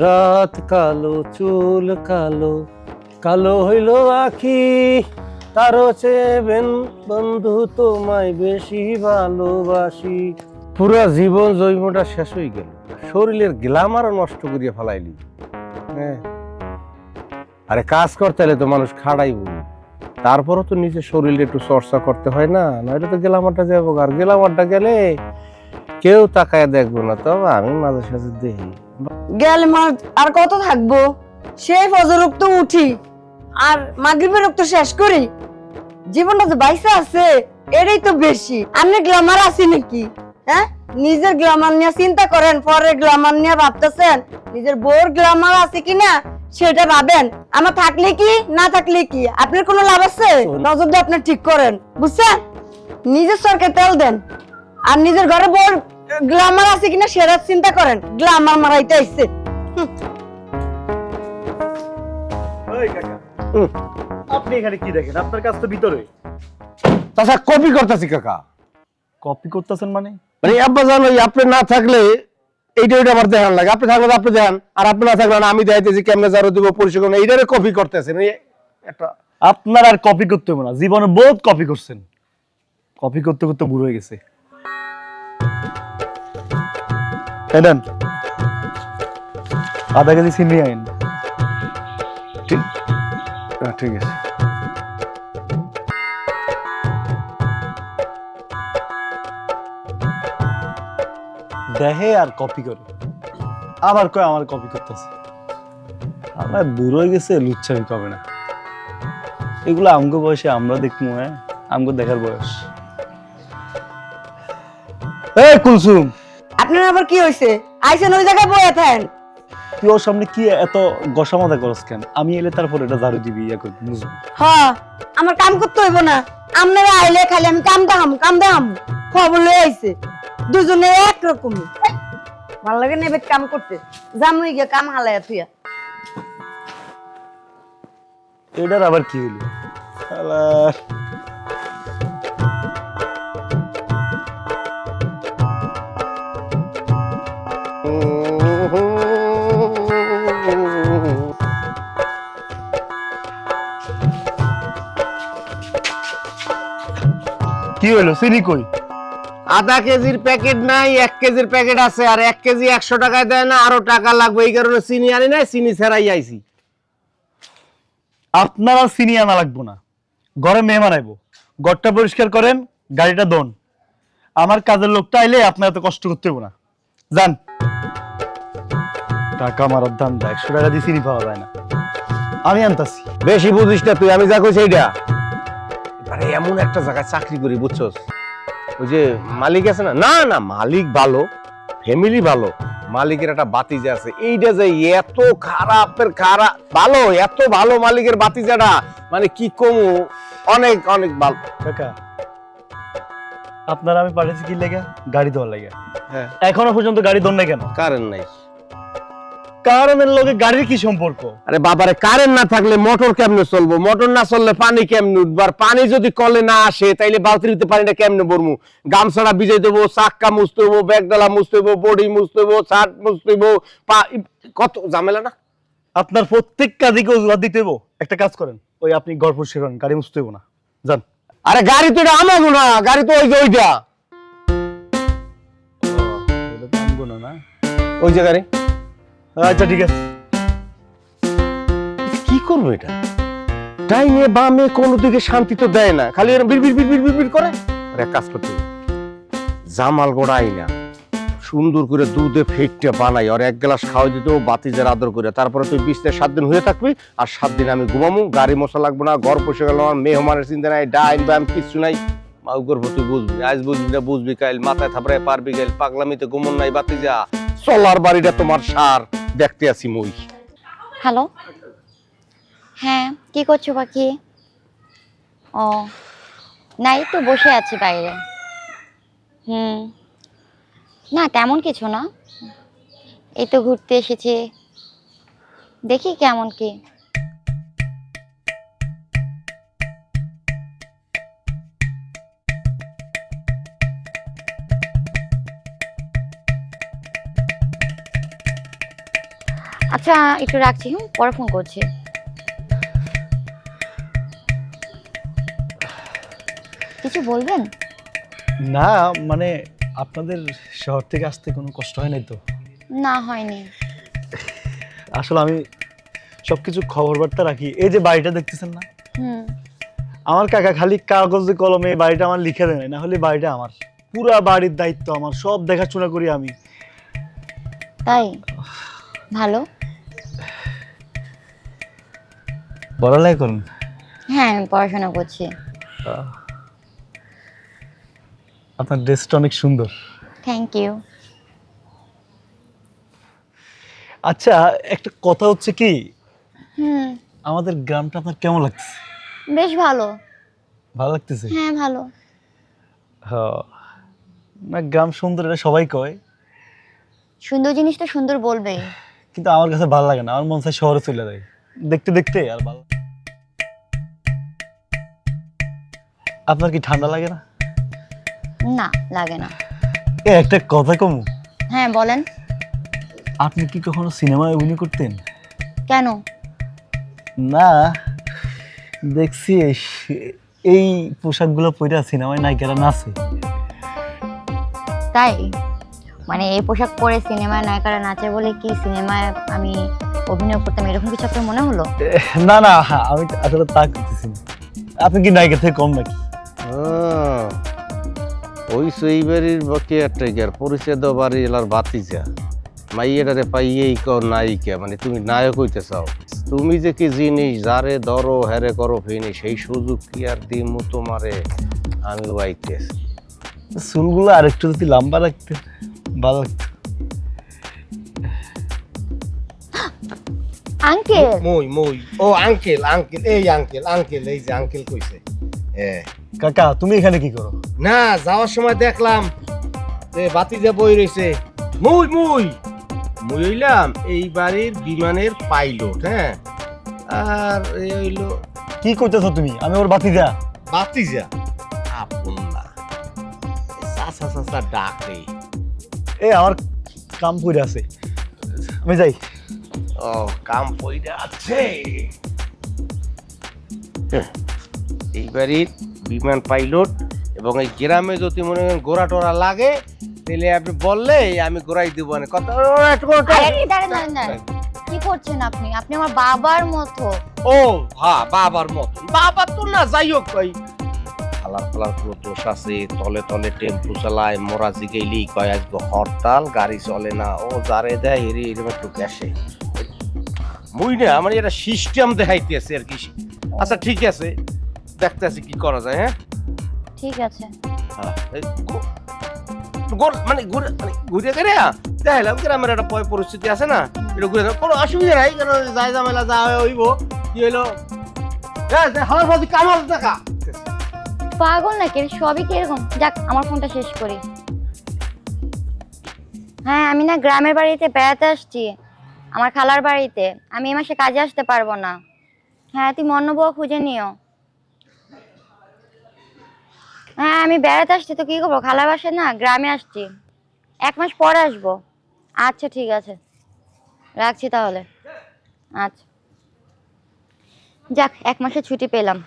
রাত কালো, চুল কালো কালো হইল আখি। তারও চেবেন বন্ধু, তোমায় বেশি ভালোবাসি। পুরা জীবন জৈবটা শেষ হয়ে গেল। শরীরের গ্লামারও নষ্ট করিয়া ফেলাইলি। হ্যাঁ। আরে কাজ করতে হলে তো মানুষ খাড়াইব তারপরও তো নিজের শরীরে একটু চর্চা করতে হয় না নইলে তো গেলামারটা যাব আর গেলামারটা গেলে কেউ তাকায় দেখব না। তবে আমি মাঝে সাঝে দেখি। গেল মার আর কত থাকব? সেই ফজর তো উঠি। আর মাগরিবের তো শেষ করি। জীবনটা যে বাইসা আছে এটাই তো বেশি। আপনি গ্লামার আছি নাকি? হ্যাঁ? নিজের গ্লামার নিয়ে চিন্তা করেন পরের গ্লামার নিয়ে ভাবতেছেন। নিজের বউর গ্লামার আছে কিনা সেটা ভাবেন। আমার থাকলে কি না থাকলে কি? আপনার কোনো লাভ আছে? নজর দিয়ে আপনি ঠিক করেন বুঝছেন? নিজের সরকার তেল দেন। আর নিজের ঘরে বউর গ্লামার আছে কিনা সেটা চিন্তা করেন। গ্লামার মারাইতে আইছে। ওই কাকা হুম। আপনি এখানে কি দেখেন? আপনার কাছ তো ভিতরে। কপি করতেছি কাকা। কপি করতেছেন মানে? মানে আব্বা জান ওই আপনি না থাকলে এইটা ওইটা আমার দেখান লাগে। আপনি থাকলে আপনি দেখান আর আপনি না থাকলে আমি দেখাইতেছি কেমনে জারো দিব পরিষ্কার এইটারে কপি করতেছেন। এই একটা আপনার আর কপি করতে হবে না। জীবনে বহুত কপি করছেন। কপি করতে করতে বুড়ো হয়ে গেছে। এই নেন আধা কেজি চিনি আইন। ঠিক? ঠিক আছে। দেখে আর কপি করে। আবার কয় আমার কপি করতেছে। আমরা বুড়ো হয়ে গেছে লুচ্ছামি কবে না। এগুলো আমগো বয়সে আমরা দেখব হ্যাঁ? আমগো দেখার বয়স। এই কুলসুম! আপনার আবার কি হয়েছে আইসেন ওই জায়গায় বয়ে থাকেন। তুই ওর সামনে কি এত গসা মাথা করস কেন? আমি এলে তারপর এটা ঝাড়ু দিবি ইয়া করবি বুঝবি হ্যাঁ আমার কাম করতে হইব না। আপনারা আইলে খালি আমি কাম দাম কাম দাম খবর লয়ে আইছে। দুজনে একরকমই। ভালো লাগে না এবার কাম করতে। জামুই গিয়ে কাম হালায়া তুইয়া এটার আবার কি হলো কি হলো? চিনি কই? আধা কেজির প্যাকেট নাই এক কেজির প্যাকেট আছে আর এক কেজি একশো টাকায় দেয় না আরও টাকা লাগবে। এই কারণে চিনি আনি নাই চিনি ছাড়াই আইছি। আপনারা চিনি আনা লাগবো না। ঘরে মেহমান আইবো। ঘরটা পরিষ্কার করেন গাড়িটা দন আমার কাজের লোকটা আইলে আপনার এত কষ্ট করতে হইব না। যান। টাকা মারার দাম দেয় একশো টাকা দিয়ে চিনি পাওয়া যায় না। আমি আনতাছি। বেশি বুঝিস না তুই আমি যা কইছি এইটা। এবারে এমন একটা জায়গায় চাকরি করি বুঝছস? ওই যে মালিক আছে না? না না মালিক ভালো ফ্যামিলি ভালো। মালিকের একটা বাতিজা আছে। এইটা যে এত খারাপের খারাপ ভালো এত ভালো মালিকের বাতিজাটা মানে কি কমু? অনেক অনেক ভালো। কাকা আপনারা আমি পাঠিয়েছি কি লেগে? গাড়ি দেওয়ার লেগে। হ্যাঁ। এখনও পর্যন্ত গাড়ি দন নাই কেন? কারেন্ট নাই। কারণের লগে গাড়ির কি সম্পর্ক? আরে বাবারে কারেন্ট না থাকলে মোটর কেমনে চলবো? মোটর না চললে পানি কেমনে উঠবো? আর পানি যদি কলে না আসে তাইলে বালতিতে পানিটা কেমনে ভরমু? গামছাড়া ভিজাই দেবো চাক্কা মুছতে হইবো ব্যাগডালা মুছতে হইবো বডি মুছতে হইবো শার্ট মুছতে হইবো কত ঝামেলা না? আপনার প্রত্যেক কাজে অজুহাত দিতে হইব। একটা কাজ করেন ওই আপনি ঘর পরিষ্কার করেন গাড়ি মুছতে হইব না। যান। আরে গাড়ি তো এটা আমাগো না গাড়ি তো ওই যে ওইটা। ওই যে গাড়ি। আচ্ছা ঠিক আছে। কি করব এটা? ডাইনে বামে কোনো দিকে শান্তি তো দেয় না। খালি করে। কাজ করতে জামাল গোড়াই না। সুন্দর করে দুধে ফেটটা বানাই। আর এক গ্লাস দিতে বাতিজার আদর করে। তারপরে তুই বিশ থেকে সাত দিন হয়ে থাকবি আর সাত দিন আমি ঘুমামু গাড়ি মশা লাগবে না, ঘর বসে গেল, আমার মেহমানের চিন্তা নাই, ডাইন ব্যায়াম কিচ্ছু নাই। মাউ তুই বুঝবি, আজ বুঝবি না বুঝবি কাইল মাথায় থাপড়ায় পারবি কাইল পাগলামিতে ঘুমন নাই বাতিজা। চলার বাড়িটা তোমার সার। দেখতে আসি মই। হ্যালো হ্যাঁ কি করছ পাখি? ও, নাই তো, বসে আছি বাইরে। হুম। না, তেমন কিছু না। এই তো ঘুরতে এসেছি। দেখি কেমন কি। আচ্ছা একটু রাখছি হুম? পরে ফোন করছি। কিছু বলবেন? না মানে আপনাদের শহর থেকে আসতে কোনো কষ্ট হয় নাই তো? না হয়নি। আসলে আমি সবকিছু খবর বার্তা রাখি। এই যে বাড়িটা দেখতেছেন না? হুম। আমার কাকা খালি কাগজে কলমে বাড়িটা আমার লিখে দেয় না হলে বাড়িটা আমার। পুরা বাড়ির দায়িত্ব আমার। সব দেখাশোনা করি আমি। তাই? ভালো? পড়ালেখা করুন? হ্যাঁ পড়াশোনা করছি। আপনার ড্রেসটা অনেক সুন্দর। থ্যাংক ইউ আচ্ছা একটা কথা হচ্ছে কি? হুম। আমাদের গ্রামটা আপনার কেমন লাগছে? বেশ ভালো। ভালো লাগতেছে? হ্যাঁ ভালো। না গ্রাম সুন্দর এটা সবাই কয়। সুন্দর জিনিস তো সুন্দর বলবেই। কিন্তু আমার কাছে ভালো লাগে না আমার মন চায় শহরে চলে যায় দেখতে দেখতে আর ভালো। আপনার কি ঠান্ডা লাগে না? না লাগে না। এ একটা কথা কমু। হ্যাঁ বলেন। আপনি কি কখনো সিনেমায় অভিনয় করতেন? কেন? না দেখছি এই- পোশাকগুলো পরে সিনেমায় নায়িকারা নাচে। তাই? মানে এই পোশাক পরে সিনেমায় নায়িকারা নাচে বলে কি সিনেমায় আমি অভিনয় করতাম এরকম কিছু আপনার মনে হলো? না না আমি আসলে তা করতেছি না। আপনি কি নায়িকা থেকে কম নাকি? ওই সেই বাড়ির কেয়ার টেকার পরিচয় দাও বাড়ি এলার বাতিজা মাইয়েটারে পাইয়েই কর নায়িকা মানে তুমি নায়ক হইতে চাও। তুমি যে কি জিনিস যারে ধরো হেরে করো ফিনি সেই সুযোগ কি আর দিমু তোমারে? আমি বাইতেছি চুলগুলো আরেকটু যদি লম্বা রাখতে ভালো লাগতো। আঙ্কেল? মই মই। ও আঙ্কেল আঙ্কেল এই আঙ্কেল আঙ্কেল এই যে আঙ্কেল কইছে। হ্যাঁ কাকা তুমি এখানে কি করো? না যাওয়ার সময় দেখলাম যে বাতিজা বই রয়েছে মুই মুই। মুই হইলাম এই বাড়ির বিমানের পাইলট হ্যাঁ? আর এই হইল কি করতেছো তুমি? আমি ওর বাতি যা বাতিজা। আপন না। চাচা চাচা ডাকে। এ আমার কাম পড়ে আছে। আমি যাই। ও কাম পইরা আছে। হ্যাঁ, এই বাড়ির বিমান পাইলট এবং এই গ্রামে যদি মনে করেন গোড়া টোরা লাগে তাহলে আপনি বললে আমি গোড়াই দিব না। দাঁড়ান কি করছেন আপনি? আপনি আমার বাবার মতো। ও হ্যাঁ বাবার মতন বাবা তো না যাই হোক ভাই খালার খালার পুরো দোষ আছে তলে তলে টেম্পু চালায় মোরা জিগেইলি কয় আজকে হরতাল গাড়ি চলে না। ও যারে দেয় হেরে এরকম একটু গ্যাসে। মুই না আমার এটা সিস্টেম দেখাইতেছে আর কি। আচ্ছা ঠিক আছে। দেখতেছি কি করা যায় হ্যাঁ? ঠিক আছে। হ্যাঁ, মানে ঘুরে মানে ঘুরে গেলে দেখলাম গ্রামের একটা পয় পরিস্থিতি আছে না এটা ঘুরে কোনো অসুবিধা নাই কেন যাই ঝামেলা যা হইব। কি হইল? হাওয়ার কামাল পাগল নাকি? সবই কীরকম যাক আমার ফোনটা শেষ করি। হ্যাঁ আমি না গ্রামের বাড়িতে বেড়াতে আসছি। আমার খালার বাড়িতে। আমি এ মাসে কাজে আসতে পারব না। হ্যাঁ তুমি অন্য বউ খুঁজে নিও। হ্যাঁ আমি বেড়াতে আসছি তো কি করব? খালার বাসে না গ্রামে আসছি। এক মাস পরে আসব। আচ্ছা ঠিক আছে। রাখছি তাহলে। আচ্ছা। যাক, এক মাসের ছুটি পেলাম।